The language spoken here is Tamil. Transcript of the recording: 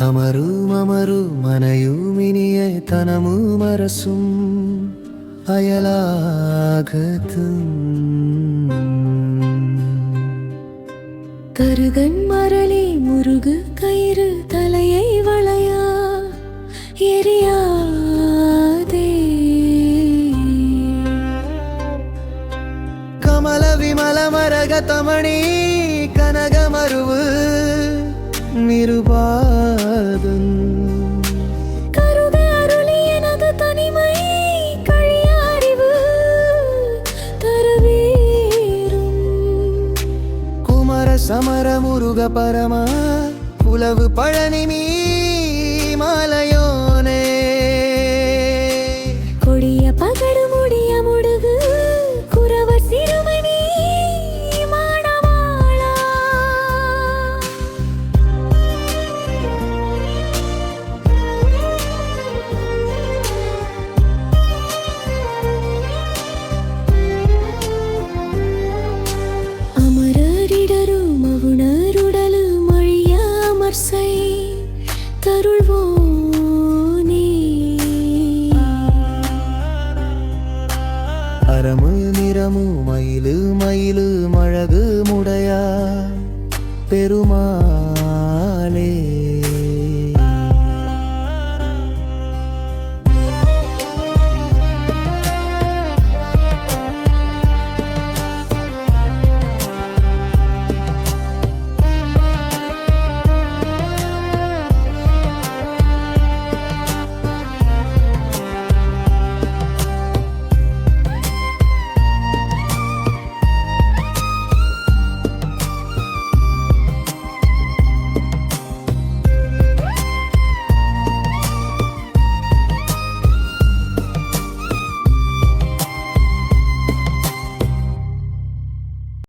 തമരു മമരു മനയുമിനിയെ തനമു മരസും അയലാകത്തും കരുകൻ മരളി മുരുക് കയറ് തലയെ വളയാ എരിയാതേ കമല വിമല മരക തമണി കനക சமரமுருக பரமா உளவு பழனி மீ அறமு நிறமு மயிலு மயிலு மழகு முடையா. பெருமாளே.